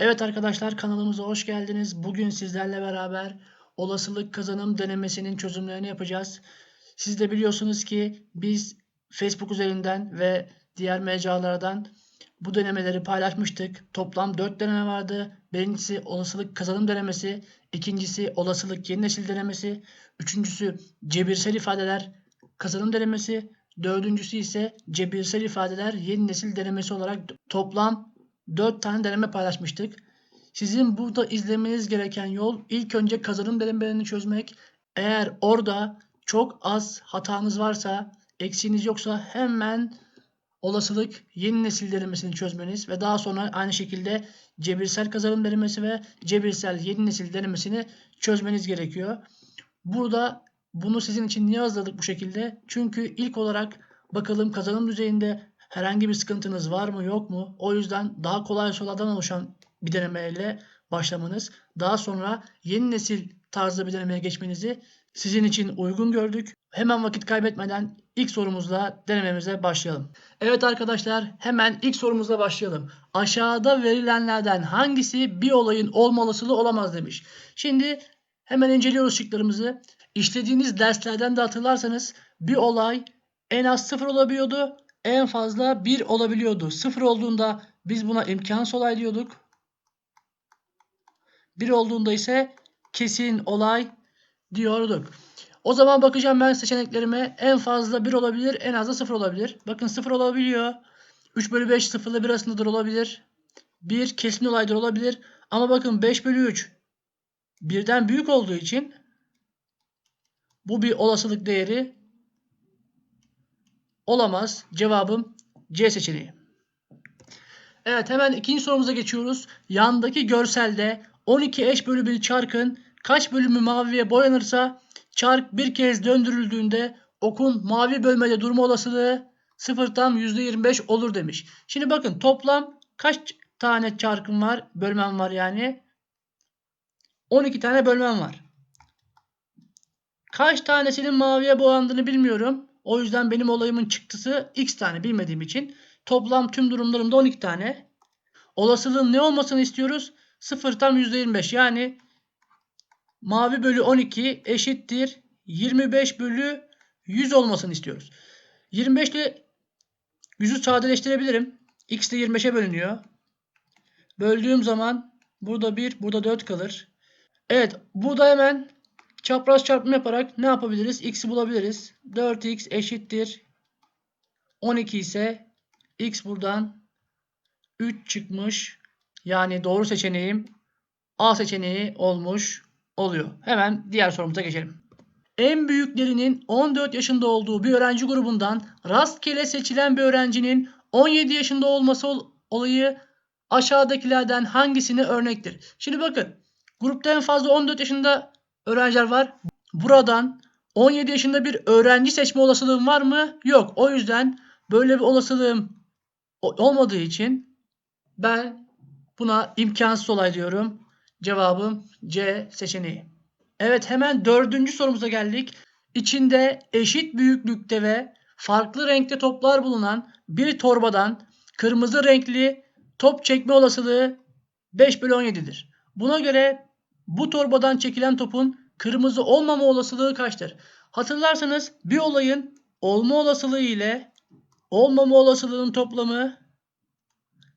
Evet arkadaşlar kanalımıza hoş geldiniz. Bugün sizlerle beraber olasılık kazanım denemesinin çözümlerini yapacağız. Siz de biliyorsunuz ki biz Facebook üzerinden ve diğer mecralardan bu denemeleri paylaşmıştık. Toplam 4 deneme vardı. Birincisi olasılık kazanım denemesi, ikincisi olasılık yeni nesil denemesi, üçüncüsü cebirsel ifadeler kazanım denemesi, dördüncüsü ise cebirsel ifadeler yeni nesil denemesi olarak toplam 4 tane deneme paylaşmıştık. Sizin burada izlemeniz gereken yol ilk önce kazanım denemelerini çözmek. Eğer orada çok az hatanız varsa, eksiğiniz yoksa hemen olasılık yeni nesil denemesini çözmeniz ve daha sonra aynı şekilde cebirsel kazanım denemesi ve cebirsel yeni nesil denemesini çözmeniz gerekiyor. Burada bunu sizin için niye hazırladık bu şekilde? Çünkü ilk olarak bakalım kazanım düzeyinde herhangi bir sıkıntınız var mı yok mu? O yüzden daha kolay sorulardan oluşan bir denemeyle başlamanız, daha sonra yeni nesil tarzda bir denemeye geçmenizi sizin için uygun gördük. Hemen vakit kaybetmeden ilk sorumuzla denememize başlayalım. Evet arkadaşlar hemen ilk sorumuzla başlayalım. Aşağıda verilenlerden hangisi bir olayın olma olamaz demiş. Şimdi hemen inceliyoruz şıklarımızı. İşlediğiniz derslerden de hatırlarsanız bir olay en az sıfır olabiliyordu. En fazla 1 olabiliyordu. Sıfır olduğunda biz buna imkansız olay diyorduk. 1 olduğunda ise kesin olay diyorduk. O zaman bakacağım ben seçeneklerime. En fazla 1 olabilir, en az da 0 olabilir. Bakın 0 olabiliyor. 3 bölü 5 0 ile 1 arasındadır olabilir. 1 kesin olaydır olabilir. Ama bakın 5 bölü 3 birden büyük olduğu için bu bir olasılık değeri olamaz. Cevabım C seçeneği. Evet hemen ikinci sorumuza geçiyoruz. Yandaki görselde 12 eş bölü bir çarkın kaç bölümü maviye boyanırsa çark bir kez döndürüldüğünde okun mavi bölmede durma olasılığı 0 tam %25 olur demiş. Şimdi bakın toplam kaç tane çarkım var? Bölmem var yani. 12 tane bölmem var. Kaç tanesinin maviye boyandığını bilmiyorum. O yüzden benim olayımın çıktısı x tane bilmediğim için toplam tüm durumlarımda 12 tane. Olasılığın ne olmasını istiyoruz? 0 tam %25 yani mavi bölü 12 eşittir 25 bölü 100 olmasını istiyoruz. 25 ile 100'ü sadeleştirebilirim. X de 25'e bölünüyor. Böldüğüm zaman burada 1, burada 4 kalır. Evet burada hemen Çapraz çarpımı yaparak ne yapabiliriz? X'i bulabiliriz. 4x eşittir. 12 ise x buradan 3 çıkmış. Yani doğru seçeneğim A seçeneği olmuş oluyor. Hemen diğer sorumuza geçelim. En büyüklerinin 14 yaşında olduğu bir öğrenci grubundan rastgele seçilen bir öğrencinin 17 yaşında olması olayı aşağıdakilerden hangisine örnektir? Şimdi bakın grupta en fazla 14 yaşında öğrenciler var. Buradan 17 yaşında bir öğrenci seçme olasılığım var mı? Yok. O yüzden böyle bir olasılığım olmadığı için ben buna imkansız olay diyorum. Cevabım C seçeneği. Evet hemen dördüncü sorumuza geldik. İçinde eşit büyüklükte ve farklı renkte toplar bulunan bir torbadan kırmızı renkli top çekme olasılığı 5 bölü 17'dir. Buna göre bu torbadan çekilen topun kırmızı olmama olasılığı kaçtır? Hatırlarsanız bir olayın olma olasılığı ile olmama olasılığının toplamı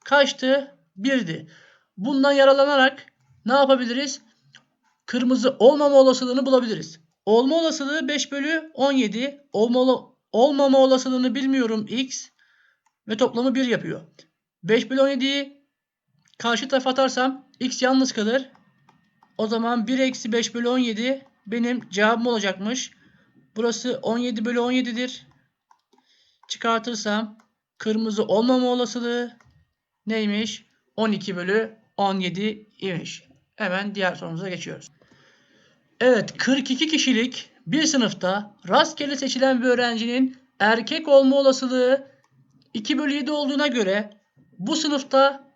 kaçtı? 1'di. Bundan yaralanarak ne yapabiliriz? Kırmızı olmama olasılığını bulabiliriz. Olma olasılığı 5 bölü 17. Olma, olmama olasılığını bilmiyorum x. Ve toplamı 1 yapıyor. 5 bölü 17'yi karşı tarafa atarsam x yalnız kalır. O zaman 1 eksi 5 bölü 17 benim cevabım olacakmış. Burası 17 bölü 17'dir. Çıkartırsam kırmızı olmama olasılığı neymiş? 12 bölü 17 imiş. Hemen diğer sorumuza geçiyoruz. Evet 42 kişilik bir sınıfta rastgele seçilen bir öğrencinin erkek olma olasılığı 2 bölü 7 olduğuna göre bu sınıfta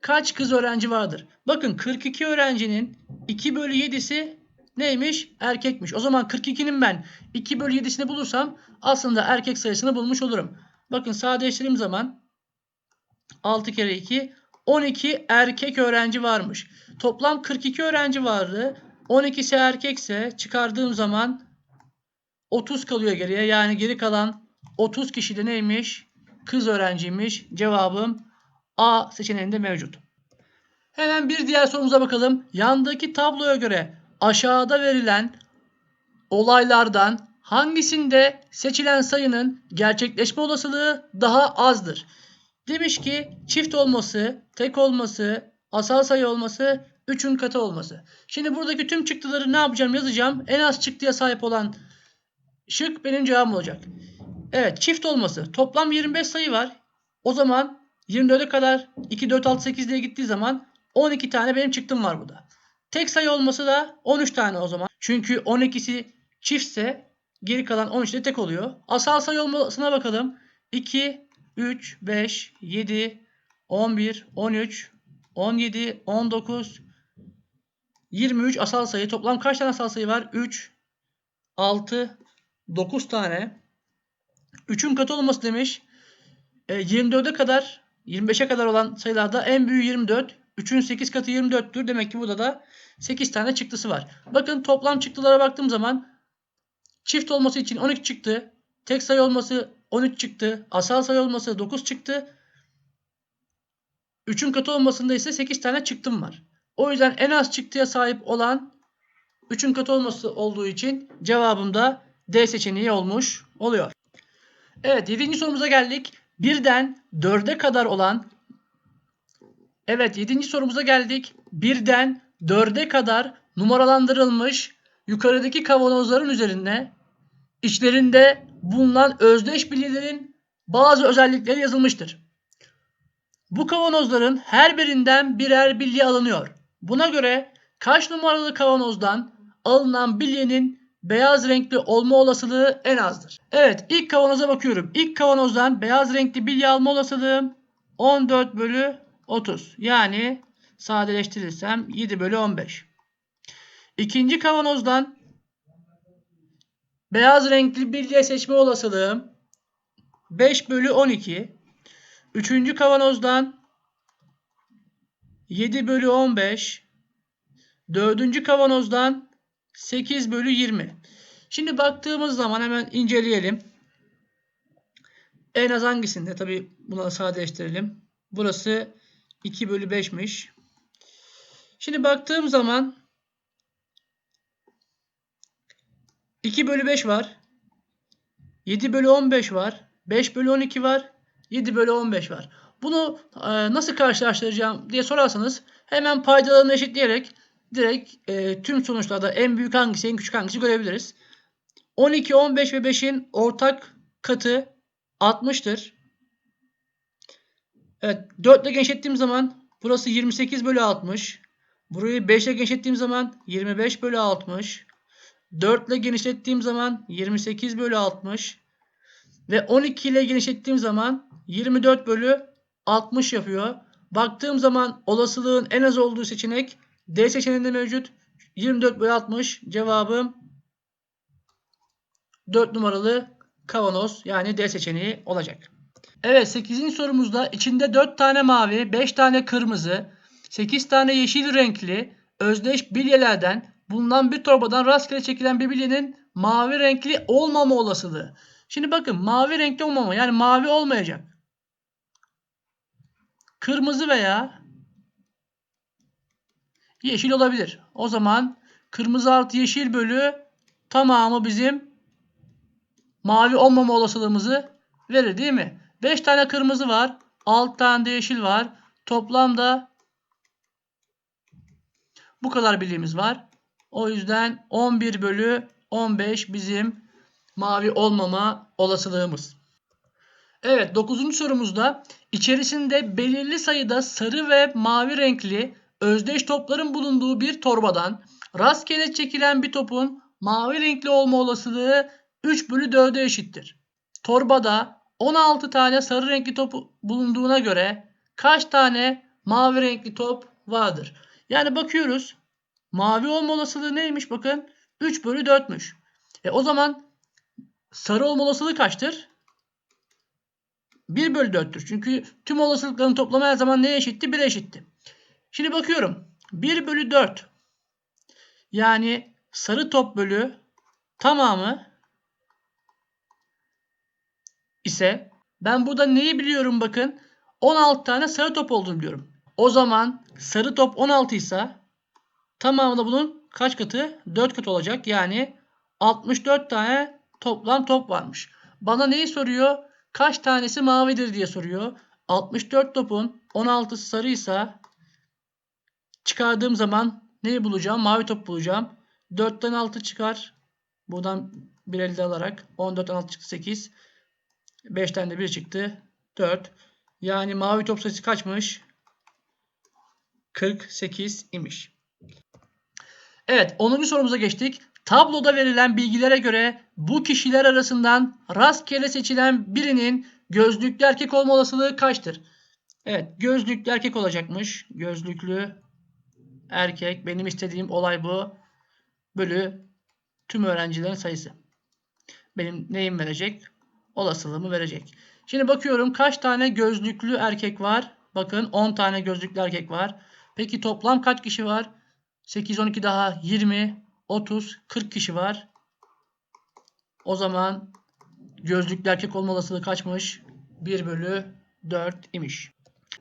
kaç kız öğrenci vardır? Bakın 42 öğrencinin 2 bölü 7'si neymiş? Erkekmiş. O zaman 42'nin ben 2 bölü 7'sini bulursam aslında erkek sayısını bulmuş olurum. Bakın sadeleştirdiğim zaman 6 kere 2 12 erkek öğrenci varmış. Toplam 42 öğrenci vardı. 12'si erkekse çıkardığım zaman 30 kalıyor geriye. Yani geri kalan 30 kişi de neymiş? Kız öğrenciymiş. Cevabım A seçeneğinde mevcut. Hemen bir diğer sorumuza bakalım. Yandaki tabloya göre aşağıda verilen olaylardan hangisinde seçilen sayının gerçekleşme olasılığı daha azdır? Demiş ki çift olması, tek olması, asal sayı olması, 3'ün katı olması. Şimdi buradaki tüm çıktıları ne yapacağım yazacağım. En az çıktıya sahip olan şık benim cevabım olacak. Evet çift olması. Toplam 25 sayı var. O zaman 24'e kadar 2, 4, 6, 8 diye gittiği zaman 12 tane benim çıktım var burada. Tek sayı olması da 13 tane o zaman. Çünkü 12'si çiftse geri kalan 13 de tek oluyor. Asal sayı olmasına bakalım. 2, 3, 5, 7, 11, 13, 17, 19, 23 asal sayı. Toplam kaç tane asal sayı var? 3, 6, 9 tane. 3'ün katı olması demiş. E, 24'e kadar 25'e kadar olan sayılarda en büyüğü 24. 3'ün 8 katı 24'tür. Demek ki burada da 8 tane çıktısı var. Bakın toplam çıktılara baktığım zaman çift olması için 12 çıktı. Tek sayı olması 13 çıktı. Asal sayı olması 9 çıktı. 3'ün katı olmasında ise 8 tane çıktım var. O yüzden en az çıktıya sahip olan 3'ün katı olması olduğu için cevabım da D seçeneği olmuş oluyor. Evet 7. sorumuza geldik. Birden 4'e kadar olan Evet 7. sorumuza geldik. Birden 4'e kadar numaralandırılmış yukarıdaki kavanozların üzerinde içlerinde bulunan özdeş bilyelerin bazı özellikleri yazılmıştır. Bu kavanozların her birinden birer bilye alınıyor. Buna göre kaç numaralı kavanozdan alınan bilyenin beyaz renkli olma olasılığı en azdır. Evet ilk kavanoza bakıyorum. İlk kavanozdan beyaz renkli bilye alma olasılığım 14 bölü 30. Yani sadeleştirirsem 7 bölü 15. İkinci kavanozdan beyaz renkli bilye seçme olasılığım 5 bölü 12. Üçüncü kavanozdan 7 bölü 15. Dördüncü kavanozdan 8 bölü 20. Şimdi baktığımız zaman hemen inceleyelim. En az hangisinde? Tabi bunu sadeleştirelim. Burası 2 bölü 5'miş. Şimdi baktığım zaman 2 bölü 5 var. 7 bölü 15 var. 5 bölü 12 var. 7 bölü 15 var. Bunu e, nasıl karşılaştıracağım diye sorarsanız hemen paydalarını eşitleyerek direkt e, tüm sonuçlarda en büyük hangisi en küçük hangisi görebiliriz. 12, 15 ve 5'in ortak katı 60'tır. Evet 4 ile genişlettiğim zaman burası 28 bölü 60. Burayı 5 ile genişlettiğim zaman 25 bölü 60. 4 ile genişlettiğim zaman 28 bölü 60. Ve 12 ile genişlettiğim zaman 24 bölü 60 yapıyor. Baktığım zaman olasılığın en az olduğu seçenek D seçeneğinde mevcut. 24 bölü 60 cevabım 4 numaralı kavanoz yani D seçeneği olacak. Evet 8. sorumuzda içinde 4 tane mavi, 5 tane kırmızı, 8 tane yeşil renkli özdeş bilyelerden bulunan bir torbadan rastgele çekilen bir bilyenin mavi renkli olmama olasılığı. Şimdi bakın mavi renkli olmama yani mavi olmayacak. Kırmızı veya yeşil olabilir. O zaman kırmızı artı yeşil bölü tamamı bizim mavi olmama olasılığımızı verir değil mi? 5 tane kırmızı var. 6 tane de yeşil var. Toplamda bu kadar bildiğimiz var. O yüzden 11 bölü 15 bizim mavi olmama olasılığımız. Evet 9. sorumuzda içerisinde belirli sayıda sarı ve mavi renkli özdeş topların bulunduğu bir torbadan rastgele çekilen bir topun mavi renkli olma olasılığı 3 bölü 4'e eşittir. Torbada 16 tane sarı renkli top bulunduğuna göre kaç tane mavi renkli top vardır? Yani bakıyoruz mavi olma olasılığı neymiş bakın 3 bölü 4'müş. E o zaman sarı olma olasılığı kaçtır? 1 bölü 4'tür. Çünkü tüm olasılıkların toplamı her zaman neye eşitti? 1'e eşitti. Şimdi bakıyorum. 1 bölü 4 yani sarı top bölü tamamı ise ben burada neyi biliyorum bakın. 16 tane sarı top olduğunu biliyorum. O zaman sarı top 16 ise tamamı da bunun kaç katı? 4 katı olacak. Yani 64 tane toplam top varmış. Bana neyi soruyor? Kaç tanesi mavidir diye soruyor. 64 topun 16'sı sarıysa çıkardığım zaman neyi bulacağım? Mavi top bulacağım. 4'ten 6 çıkar. Buradan bir elde alarak 14'ten 6 çıktı 8. 5'ten de 1 çıktı. 4. Yani mavi top sayısı kaçmış? 48 imiş. Evet 10. sorumuza geçtik. Tabloda verilen bilgilere göre bu kişiler arasından rastgele seçilen birinin gözlüklü erkek olma olasılığı kaçtır? Evet gözlüklü erkek olacakmış. Gözlüklü erkek benim istediğim olay bu. Bölü tüm öğrencilerin sayısı. Benim neyim verecek? Olasılığımı verecek. Şimdi bakıyorum kaç tane gözlüklü erkek var? Bakın 10 tane gözlüklü erkek var. Peki toplam kaç kişi var? 8, 12 daha 20, 30, 40 kişi var. O zaman gözlüklü erkek olma olasılığı kaçmış? 1 bölü 4 imiş.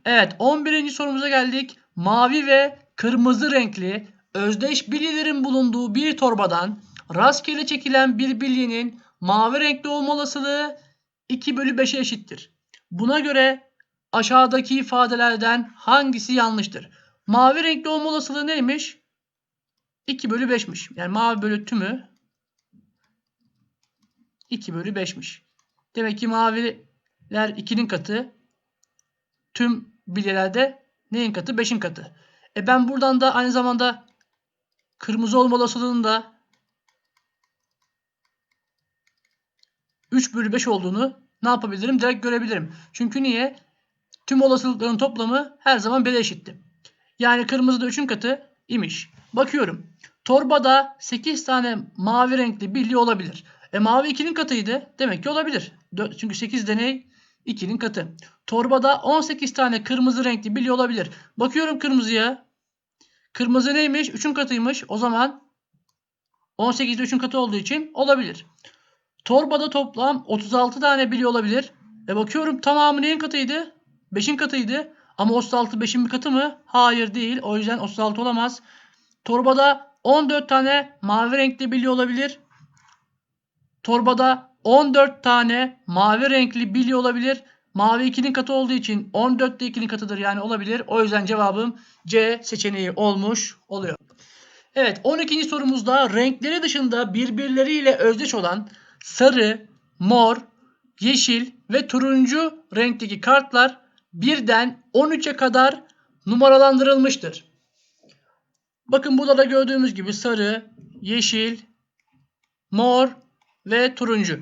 Evet 11. sorumuza geldik. Mavi ve kırmızı renkli özdeş bilyelerin bulunduğu bir torbadan rastgele çekilen bir bilyenin mavi renkli olma olasılığı 2 bölü 5'e eşittir. Buna göre aşağıdaki ifadelerden hangisi yanlıştır? Mavi renkli olma olasılığı neymiş? 2 bölü 5'miş. Yani mavi bölü tümü 2 bölü 5'miş. Demek ki maviler 2'nin katı. Tüm bilyelerde neyin katı? 5'in katı. E ben buradan da aynı zamanda kırmızı olma olasılığının da 3 bölü 5 olduğunu ne yapabilirim? Direkt görebilirim. Çünkü niye? Tüm olasılıkların toplamı her zaman 1'e eşitti. Yani kırmızı da 3'ün katı imiş. Bakıyorum. Torbada 8 tane mavi renkli bilye olabilir. E mavi 2'nin katıydı. Demek ki olabilir. Çünkü 8 deney 2'nin katı. Torbada 18 tane kırmızı renkli bilye olabilir. Bakıyorum kırmızıya. Kırmızı neymiş? 3'ün katıymış. O zaman 18'de 3'ün katı olduğu için olabilir. Torbada toplam 36 tane bilye olabilir. E bakıyorum tamamı neyin katıydı? 5'in katıydı. Ama 36 5'in bir katı mı? Hayır değil. O yüzden 36 olamaz. Torbada 14 tane mavi renkli bilye olabilir. Torbada 14 tane mavi renkli bilye olabilir. Mavi 2'nin katı olduğu için 14 de 2'nin katıdır yani olabilir. O yüzden cevabım C seçeneği olmuş oluyor. Evet 12. sorumuzda renkleri dışında birbirleriyle özdeş olan sarı, mor, yeşil ve turuncu renkteki kartlar birden 13'e kadar numaralandırılmıştır. Bakın burada da gördüğümüz gibi sarı, yeşil, mor ve turuncu.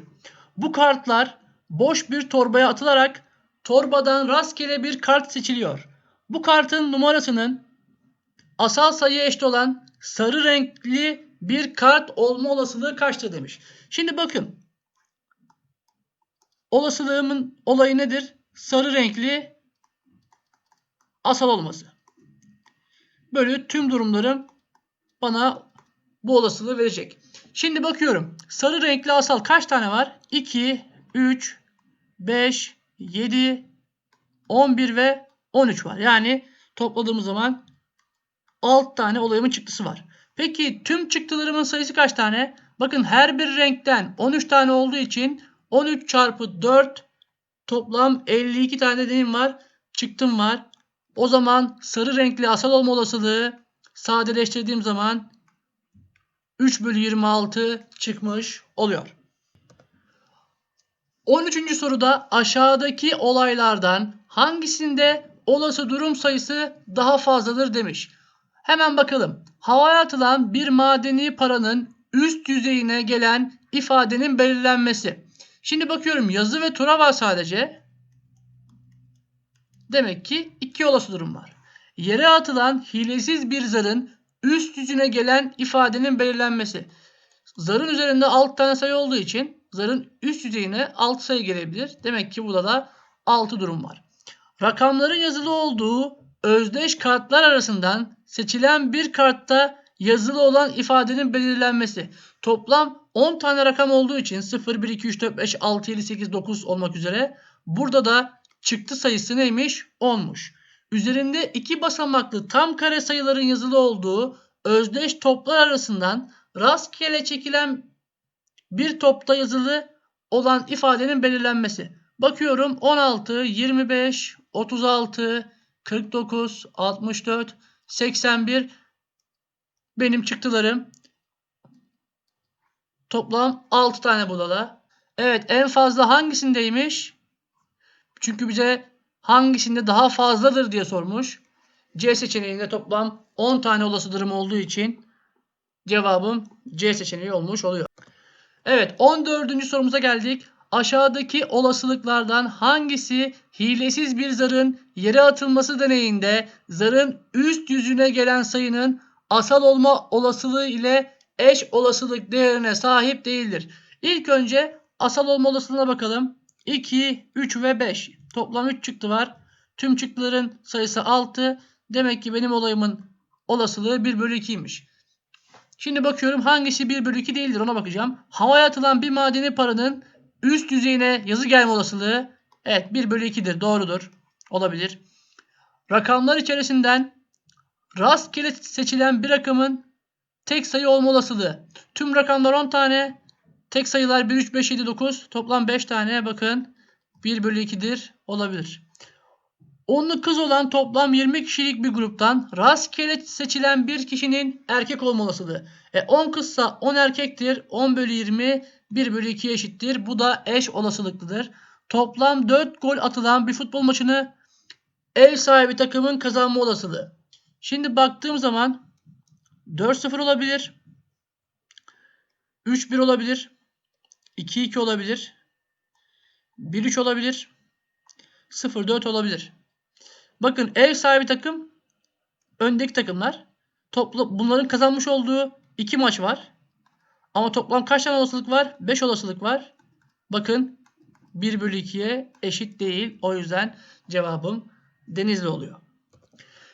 Bu kartlar boş bir torbaya atılarak torbadan rastgele bir kart seçiliyor. Bu kartın numarasının asal sayıya eşit olan sarı renkli bir kart olma olasılığı kaçtır demiş. Şimdi bakın. Olasılığımın olayı nedir? Sarı renkli asal olması. Böyle tüm durumlarım bana bu olasılığı verecek. Şimdi bakıyorum. Sarı renkli asal kaç tane var? 2, 3, 5, 7, 11 ve 13 var. Yani topladığımız zaman 6 tane olayımın çıktısı var. Peki tüm çıktılarımın sayısı kaç tane? Bakın her bir renkten 13 tane olduğu için 13 çarpı 4 toplam 52 tane neyim var? Çıktım var. O zaman sarı renkli asal olma olasılığı sadeleştirdiğim zaman 3 bölü 26 çıkmış oluyor. 13. soruda aşağıdaki olaylardan hangisinde olası durum sayısı daha fazladır demiş. Hemen bakalım. Havaya atılan bir madeni paranın üst yüzeyine gelen ifadenin belirlenmesi. Şimdi bakıyorum yazı ve tura var sadece. Demek ki iki olası durum var. Yere atılan hilesiz bir zarın üst yüzüne gelen ifadenin belirlenmesi. Zarın üzerinde 6 tane sayı olduğu için zarın üst yüzeyine 6 sayı gelebilir. Demek ki burada da 6 durum var. Rakamların yazılı olduğu özdeş kartlar arasından seçilen bir kartta yazılı olan ifadenin belirlenmesi. Toplam 10 tane rakam olduğu için 0, 1, 2, 3, 4, 5, 6, 7, 8, 9 olmak üzere burada da çıktı sayısı neymiş? 10'muş. Üzerinde iki basamaklı tam kare sayıların yazılı olduğu özdeş toplar arasından rastgele çekilen bir topta yazılı olan ifadenin belirlenmesi. Bakıyorum 16, 25, 36, 49, 64, 81 benim çıktılarım. Toplam 6 tane budala. Evet en fazla hangisindeymiş? Çünkü bize hangisinde daha fazladır diye sormuş. C seçeneğinde toplam 10 tane olası durum olduğu için cevabım C seçeneği olmuş oluyor. Evet 14. sorumuza geldik. Aşağıdaki olasılıklardan hangisi hilesiz bir zarın yere atılması deneyinde zarın üst yüzüne gelen sayının asal olma olasılığı ile eş olasılık değerine sahip değildir? İlk önce asal olma olasılığına bakalım. 2, 3 ve 5. Toplam 3 çıktı var. Tüm çıktıların sayısı 6. Demek ki benim olayımın olasılığı 1 bölü 2'ymiş. Şimdi bakıyorum hangisi 1 bölü 2 değildir ona bakacağım. Havaya atılan bir madeni paranın üst yüzeyine yazı gelme olasılığı evet 1 bölü 2'dir doğrudur. Olabilir. Rakamlar içerisinden rastgele seçilen bir rakamın tek sayı olma olasılığı. Tüm rakamlar 10 tane. Tek sayılar 1, 3, 5, 7, 9. Toplam 5 tane bakın. 1 bölü 2'dir olabilir. Onlu kız olan toplam 20 kişilik bir gruptan rastgele seçilen bir kişinin erkek olma olasılığı. E 10 kızsa 10 erkektir. 10 bölü 20 1 bölü 2 eşittir. Bu da eş olasılıklıdır. Toplam 4 gol atılan bir futbol maçını ev sahibi takımın kazanma olasılığı. Şimdi baktığım zaman 4-0 olabilir. 3-1 olabilir. 2-2 olabilir. 1-3 olabilir. 0-4 olabilir. Bakın ev sahibi takım öndeki takımlar. Toplu, bunların kazanmış olduğu 2 maç var. Ama toplam kaç tane olasılık var? 5 olasılık var. Bakın 1 bölü 2'ye eşit değil. O yüzden cevabım Denizli oluyor.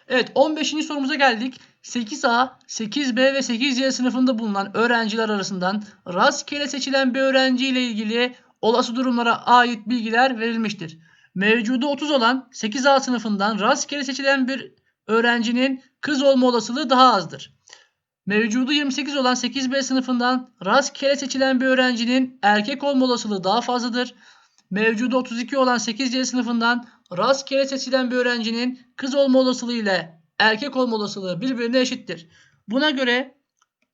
Evet 15. sorumuza geldik. 8A, 8B ve 8C sınıfında bulunan öğrenciler arasından rastgele seçilen bir öğrenci ile ilgili olası durumlara ait bilgiler verilmiştir. Mevcudu 30 olan 8A sınıfından rastgele seçilen bir öğrencinin kız olma olasılığı daha azdır. Mevcudu 28 olan 8B sınıfından rastgele seçilen bir öğrencinin erkek olma olasılığı daha fazladır. Mevcudu 32 olan 8C sınıfından rastgele seçilen bir öğrencinin kız olma olasılığı ile erkek olma olasılığı birbirine eşittir. Buna göre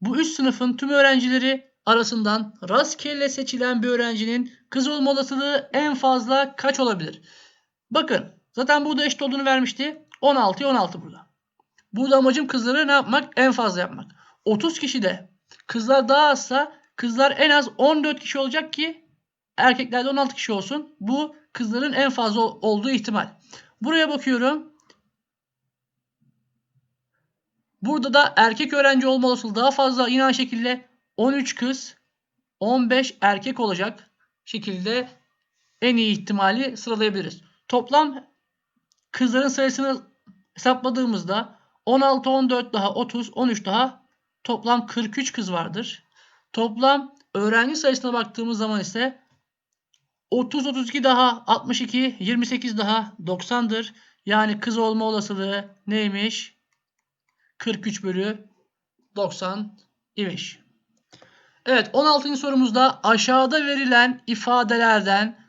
bu üst sınıfın tüm öğrencileri arasından rastgele seçilen bir öğrencinin kız olma olasılığı en fazla kaç olabilir? Bakın zaten burada eşit olduğunu vermişti. 16'ya 16 burada. Burada amacım kızları ne yapmak? En fazla yapmak. 30 kişi de kızlar daha azsa kızlar en az 14 kişi olacak ki erkeklerde 16 kişi olsun. Bu kızların en fazla olduğu ihtimal. Buraya bakıyorum. Burada da erkek öğrenci olma olasılığı daha fazla. Yine aynı şekilde 13 kız 15 erkek olacak şekilde en iyi ihtimali sıralayabiliriz. Toplam kızların sayısını hesapladığımızda 16, 14 daha 30, 13 daha toplam 43 kız vardır. Toplam öğrenci sayısına baktığımız zaman ise 30, 32 daha 62, 28 daha 90'dır. Yani kız olma olasılığı neymiş? 43 bölü 90 imiş. Evet 16. sorumuzda aşağıda verilen ifadelerden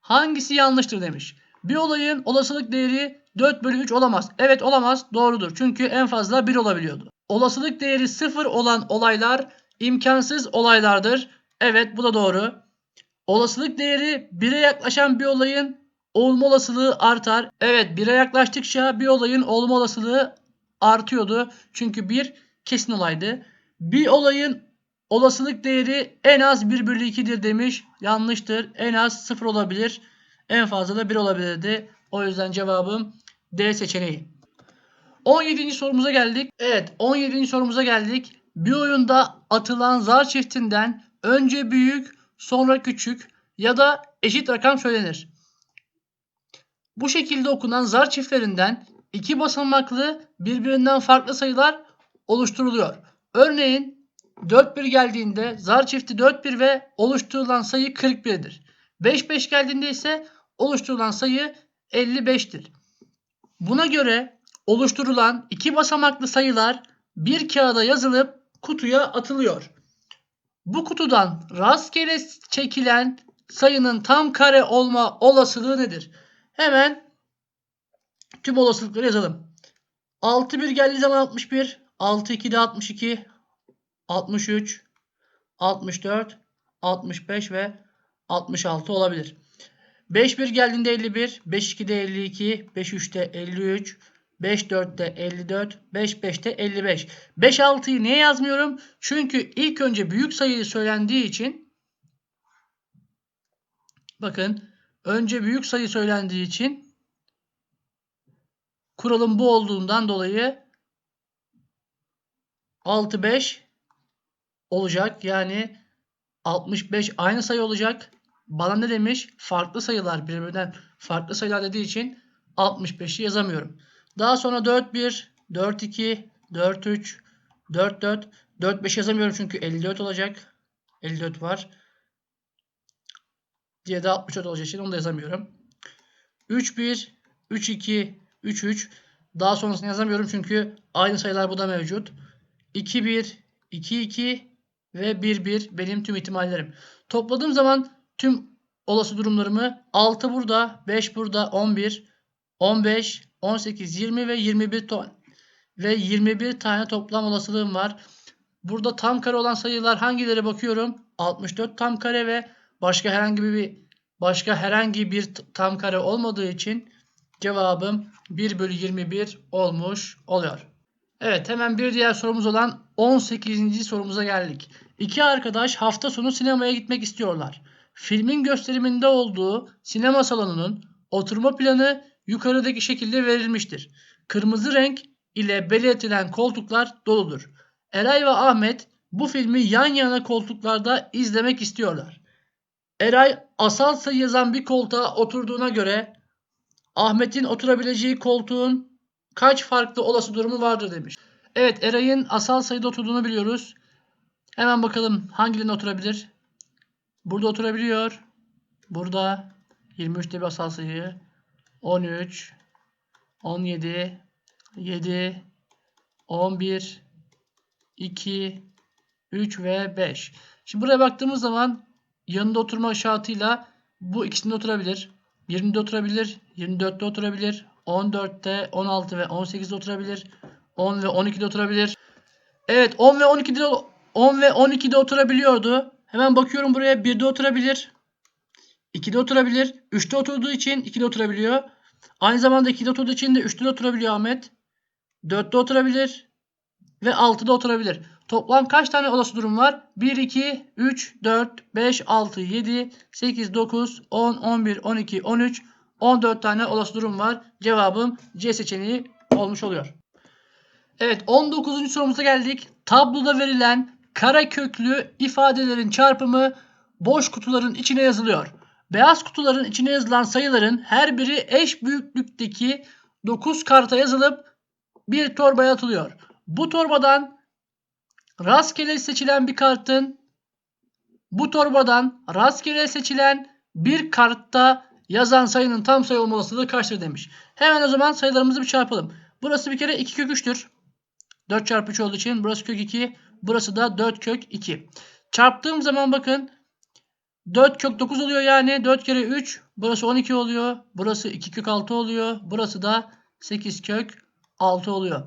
hangisi yanlıştır demiş. Bir olayın olasılık değeri 4 bölü 3 olamaz. Evet olamaz doğrudur. Çünkü en fazla 1 olabiliyordu. Olasılık değeri 0 olan olaylar imkansız olaylardır. Evet bu da doğru. Olasılık değeri 1'e yaklaşan bir olayın olma olasılığı artar. Evet 1'e yaklaştıkça bir olayın olma olasılığı artıyordu. Çünkü 1 kesin olaydı. Bir olayın olasılık değeri en az 1 bölü 2'dir demiş. Yanlıştır. En az 0 olabilir. En fazla da 1 olabilirdi. O yüzden cevabım D seçeneği. 17. sorumuza geldik. Evet 17. sorumuza geldik. Bir oyunda atılan zar çiftinden önce büyük sonra küçük ya da eşit rakam söylenir. Bu şekilde okunan zar çiftlerinden iki basamaklı birbirinden farklı sayılar oluşturuluyor. Örneğin 4 1 geldiğinde zar çifti 4 1 ve oluşturulan sayı 41'dir. 5 5 geldiğinde ise oluşturulan sayı 55'tir. Buna göre oluşturulan iki basamaklı sayılar bir kağıda yazılıp kutuya atılıyor. Bu kutudan rastgele çekilen sayının tam kare olma olasılığı nedir? Hemen tüm olasılıkları yazalım. 6 1 geldiği zaman 61, 6 2 de 62, 63, 64, 65 ve 66 olabilir. 5 1 geldiğinde 51, 5 2'de 52, 5 3'te 53, 5 4'te 54, 5 5'te 55. 5 6'yı niye yazmıyorum? Çünkü ilk önce büyük sayı söylendiği için bakın önce büyük sayı söylendiği için kuralım bu olduğundan dolayı 6 5 olacak. Yani 65 aynı sayı olacak. Bana ne demiş? Farklı sayılar birbirinden farklı sayılar dediği için 65'i yazamıyorum. Daha sonra 4 1, 4 2, 4 3, 4 4, 4 5 yazamıyorum çünkü 54 olacak. 54 var. Diye de 64 olacağı için onu da yazamıyorum. 3 1, 3 2, 3 3. Daha sonrasını yazamıyorum çünkü aynı sayılar bu da mevcut. 2 1, 2 2 ve 1 1 benim tüm ihtimallerim. Topladığım zaman tüm olası durumlarımı 6 burada, 5 burada, 11, 15, 18, 20 ve 21 ton ve 21 tane toplam olasılığım var. Burada tam kare olan sayılar hangileri bakıyorum? 64 tam kare ve başka herhangi bir başka herhangi bir tam kare olmadığı için cevabım 1 bölü 21 olmuş oluyor. Evet hemen bir diğer sorumuz olan 18. sorumuza geldik. İki arkadaş hafta sonu sinemaya gitmek istiyorlar. Filmin gösteriminde olduğu sinema salonunun oturma planı yukarıdaki şekilde verilmiştir. Kırmızı renk ile belirtilen koltuklar doludur. Eray ve Ahmet bu filmi yan yana koltuklarda izlemek istiyorlar. Eray asal sayı yazan bir koltuğa oturduğuna göre Ahmet'in oturabileceği koltuğun kaç farklı olası durumu vardır demiş. Evet Eray'ın asal sayıda oturduğunu biliyoruz. Hemen bakalım hangilerine oturabilir. Burada oturabiliyor. Burada 23'te bir asal sayı. 13 17 7 11 2 3 ve 5. Şimdi buraya baktığımız zaman yanında oturma şartıyla bu ikisinde oturabilir. 20'de oturabilir, 24'te oturabilir, 14'te, 16 ve 18'de oturabilir, 10 ve 12'de oturabilir. Evet 10 ve 12'de 10 ve 12'de oturabiliyordu. Hemen bakıyorum buraya 1'de oturabilir. 2'de oturabilir. 3'te oturduğu için 2'de oturabiliyor. Aynı zamanda 2'de oturduğu için de 3'te de oturabiliyor Ahmet. 4'te oturabilir. Ve 6'da oturabilir. Toplam kaç tane olası durum var? 1, 2, 3, 4, 5, 6, 7, 8, 9, 10, 11, 12, 13, 14 tane olası durum var. Cevabım C seçeneği olmuş oluyor. Evet 19. sorumuza geldik. Tabloda verilen kara köklü ifadelerin çarpımı boş kutuların içine yazılıyor. Beyaz kutuların içine yazılan sayıların her biri eş büyüklükteki 9 karta yazılıp bir torbaya atılıyor. Bu torbadan rastgele seçilen bir kartın bu torbadan rastgele seçilen bir kartta yazan sayının tam sayı olma olasılığı kaçtır demiş. Hemen o zaman sayılarımızı bir çarpalım. Burası bir kere 2 kök 3'tür. 4 çarpı 3 olduğu için burası kök 2. Burası da 4 kök 2. Çarptığım zaman bakın 4 kök 9 oluyor yani. 4 kere 3. Burası 12 oluyor. Burası 2 kök 6 oluyor. Burası da 8 kök 6 oluyor.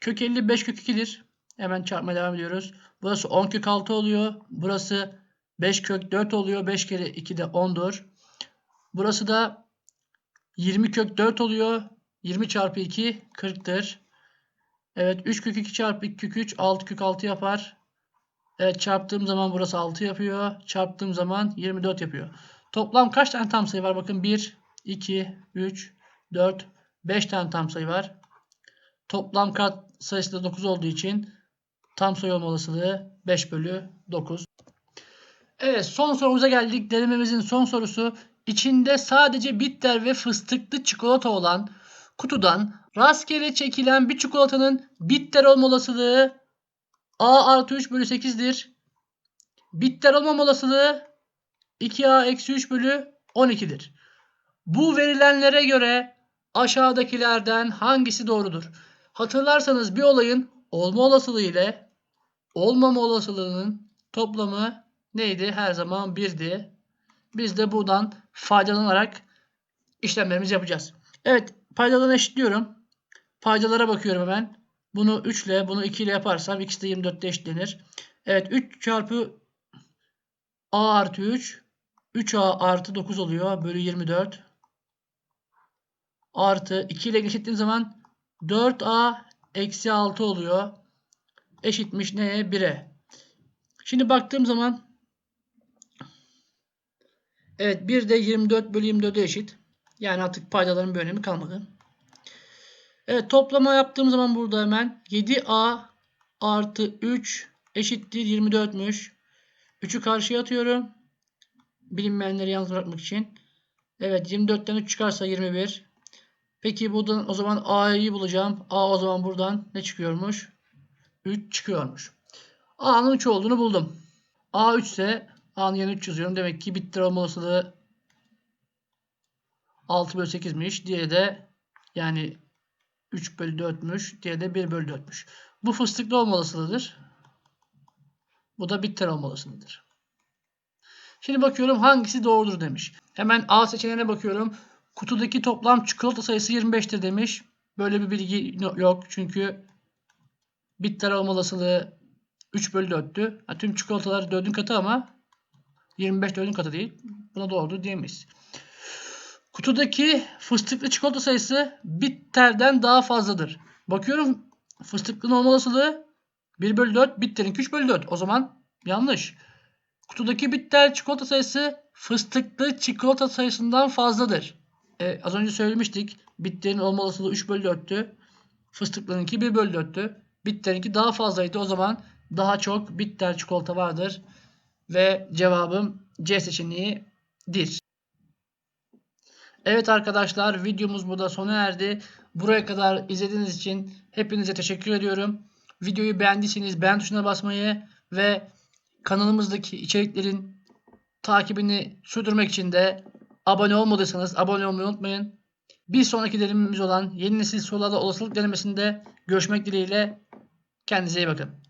Kök 50 5 kök 2'dir. Hemen çarpmaya devam ediyoruz. Burası 10 kök 6 oluyor. Burası 5 kök 4 oluyor. 5 kere 2 de 10'dur. Burası da 20 kök 4 oluyor. 20 çarpı 2 40'tır. Evet 3 kök 2 çarpı 2 kök 3 6 kök 6 yapar. Evet çarptığım zaman burası 6 yapıyor. Çarptığım zaman 24 yapıyor. Toplam kaç tane tam sayı var? Bakın 1, 2, 3, 4, 5 tane tam sayı var. Toplam kat sayısı da 9 olduğu için tam sayı olma olasılığı 5 bölü 9. Evet son sorumuza geldik. Denememizin son sorusu. içinde sadece bitter ve fıstıklı çikolata olan kutudan rastgele çekilen bir çikolatanın bitter olma olasılığı A artı 3 bölü 8'dir. Bitter olmama olasılığı 2A eksi 3 bölü 12'dir. Bu verilenlere göre aşağıdakilerden hangisi doğrudur? Hatırlarsanız bir olayın olma olasılığı ile olmama olasılığının toplamı neydi? Her zaman 1'di. Biz de buradan faydalanarak işlemlerimizi yapacağız. Evet paydalarını eşitliyorum. Paydalara bakıyorum hemen. Bunu 3 ile bunu 2 ile yaparsam ikisi de 24'te eşitlenir. Evet 3 çarpı a artı 3 3a artı 9 oluyor. Bölü 24. Artı 2 ile eşittiğim zaman 4a eksi 6 oluyor. Eşitmiş neye? 1'e. Şimdi baktığım zaman evet 1 de 24 bölü 24'e eşit. Yani artık paydaların bir önemi kalmadı. Evet toplama yaptığım zaman burada hemen 7a artı 3 eşittir 24'müş. 3'ü karşıya atıyorum. Bilinmeyenleri yalnız bırakmak için. Evet 24'ten 3 çıkarsa 21. Peki buradan o zaman a'yı bulacağım. a o zaman buradan ne çıkıyormuş? 3 çıkıyormuş. a'nın 3 olduğunu buldum. a 3 ise a'nın yerine 3 yazıyorum. Demek ki bitter olma olasılığı 6 bölü 8'miş. Diğeri de yani 3 bölü 4'müş. Diğeri de 1 bölü 4'müş. Bu fıstıklı olma. Bu da bitter olma. Şimdi bakıyorum hangisi doğrudur demiş. Hemen A seçeneğine bakıyorum. Kutudaki toplam çikolata sayısı 25'tir demiş. Böyle bir bilgi yok. Çünkü bitter olma olasılığı 3 bölü 4'tü. Yani tüm çikolatalar 4'ün katı ama 25 4'ün katı değil. Buna doğrudur diyemeyiz. Kutudaki fıstıklı çikolata sayısı bitterden daha fazladır. Bakıyorum fıstıklının olma olasılığı 1 bölü 4. Bitterin 3 bölü 4. O zaman yanlış. Kutudaki bitter çikolata sayısı fıstıklı çikolata sayısından fazladır. E, az önce söylemiştik. Bitterin olma olasılığı 3 bölü 4'tü. Fıstıklınınki 1 bölü 4'tü. Bitterinki daha fazlaydı. O zaman daha çok bitter çikolata vardır. Ve cevabım C seçeneğidir. Evet arkadaşlar videomuz burada sona erdi. Buraya kadar izlediğiniz için hepinize teşekkür ediyorum. Videoyu beğendiyseniz beğen tuşuna basmayı ve kanalımızdaki içeriklerin takibini sürdürmek için de abone olmadıysanız abone olmayı unutmayın. Bir sonraki denememiz olan yeni nesil sorularla olasılık denemesinde görüşmek dileğiyle. Kendinize iyi bakın.